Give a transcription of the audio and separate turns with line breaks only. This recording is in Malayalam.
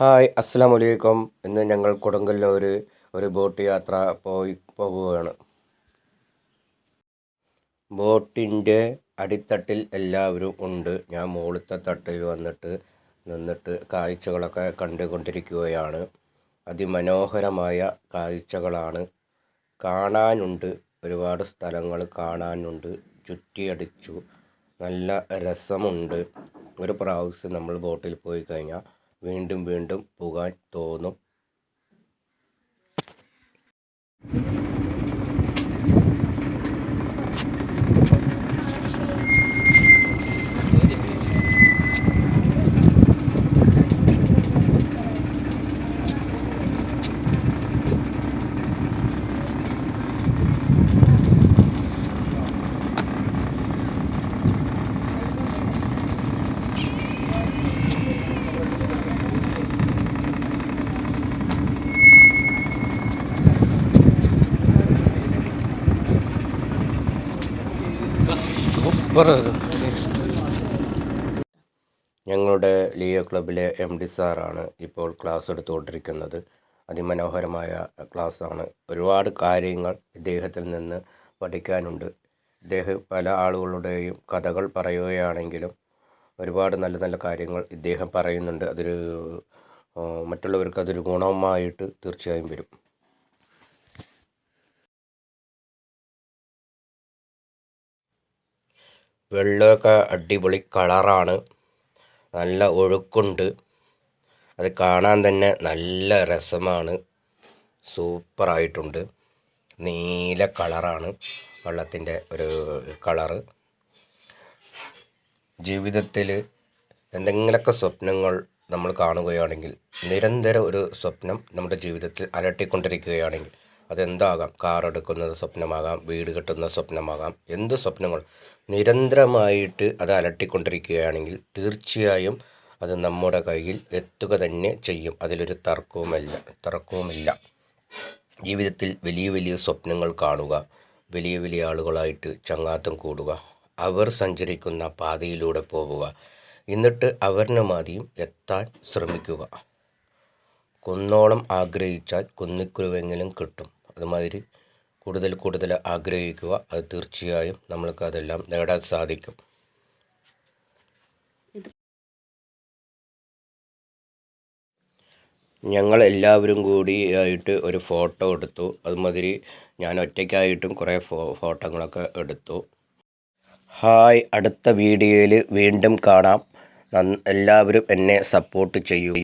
ഹായ് അസ്സാം വലൈക്കും ഇന്ന് ഞങ്ങൾ കൊടുങ്കല്ലൂർ ഒരു ബോട്ട് യാത്ര പോയി പോകുകയാണ് ബോട്ടിന്റെ അടിത്തട്ടിൽ എല്ലാവരും ഉണ്ട്. ഞാൻ മുകളിലത്തെ തട്ടിൽ വന്നിട്ട് നിന്നിട്ട് കാഴ്ചകളൊക്കെ കണ്ടുകൊണ്ടിരിക്കുകയാണ്. അതിമനോഹരമായ കാഴ്ചകളാണ്. കാണാനുണ്ട്. ഒരുപാട് സ്ഥലങ്ങൾ കാണാനുണ്ട്. ചുറ്റിയടിച്ചു. നല്ല രസമുണ്ട്. ഒരു പ്രാവശ്യം നമ്മൾ ബോട്ടിൽ പോയി കഴിഞ്ഞാൽ വീണ്ടും വീണ്ടും പോകാൻ തോന്നും. ഞങ്ങളുടെ ലിയോ ക്ലബിലെ എം ഡി സാറാണ് ഇപ്പോൾ ക്ലാസ് എടുത്തുകൊണ്ടിരിക്കുന്നത്. അതിമനോഹരമായ ക്ലാസ്സാണ്. ഒരുപാട് കാര്യങ്ങൾ ഇദ്ദേഹത്തിൽ നിന്ന് പഠിക്കാനുണ്ട്. ഇദ്ദേഹം പല ആളുകളുടെയും കഥകൾ പറയുകയാണെങ്കിലും ഒരുപാട് നല്ല നല്ല കാര്യങ്ങൾ ഇദ്ദേഹം പറയുന്നുണ്ട്. അതൊരു മറ്റുള്ളവർക്ക് അതൊരു ഗുണമായിട്ട് തീർച്ചയായും വരും. വെള്ളമൊക്കെ അടിപൊളി കളറാണ്. നല്ല ഒഴുക്കുണ്ട്. അത് കാണാൻ തന്നെ നല്ല രസമാണ്. സൂപ്പറായിട്ടുണ്ട് നീല കളറാണ് വെള്ളത്തിന്റെ ഒരു കളറ്. ജീവിതത്തിൽ എന്തെങ്കിലുമൊക്കെ സ്വപ്നങ്ങൾ നമ്മൾ കാണുകയാണെങ്കിൽ നിരന്തരം ഒരു സ്വപ്നം നമ്മുടെ ജീവിതത്തിൽ അലട്ടിക്കൊണ്ടിരിക്കുകയാണെങ്കിൽ അതെന്താകാം? കാർ എടുക്കുന്നത് സ്വപ്നമാകാം വീട് കെട്ടുന്ന സ്വപ്നമാകാം എന്ത് സ്വപ്നങ്ങൾ? നിരന്തരമായിട്ട് അത് അലട്ടിക്കൊണ്ടിരിക്കുകയാണെങ്കിൽ തീർച്ചയായും അത് നമ്മുടെ കയ്യിൽ എത്തുക തന്നെ ചെയ്യും. അതിലൊരു തർക്കവുമല്ല തർക്കവുമില്ല. ജീവിതത്തിൽ വലിയ വലിയ സ്വപ്നങ്ങൾ കാണുക വലിയ വലിയ ആളുകളായിട്ട് ചങ്ങാത്തം കൂടുക അവർ സഞ്ചരിക്കുന്ന പാതയിലൂടെ പോവുക എന്നിട്ട് അവരിന് മതിയും എത്താൻ ശ്രമിക്കുക. കുന്നോളം ആഗ്രഹിച്ചാൽ കുന്നിക്കുരുവെങ്കിലും കിട്ടും. അതുമാതിരി കൂടുതൽ കൂടുതൽ ആഗ്രഹിക്കുക അത് തീർച്ചയായും നമ്മൾക്ക് അതെല്ലാം നേടാൻ സാധിക്കും. ഞങ്ങൾ എല്ലാവരും കൂടി ആയിട്ട് ഒരു ഫോട്ടോ എടുത്തു. അതുമാതിരി ഞാൻ ഒറ്റയ്ക്കായിട്ടും കുറേ ഫോ ഫോട്ടോകളൊക്കെ എടുത്തു. ഹായ് അടുത്ത വീഡിയോയിൽ വീണ്ടും കാണാം. എല്ലാവരും എന്നെ സപ്പോർട്ട് ചെയ്യൂ.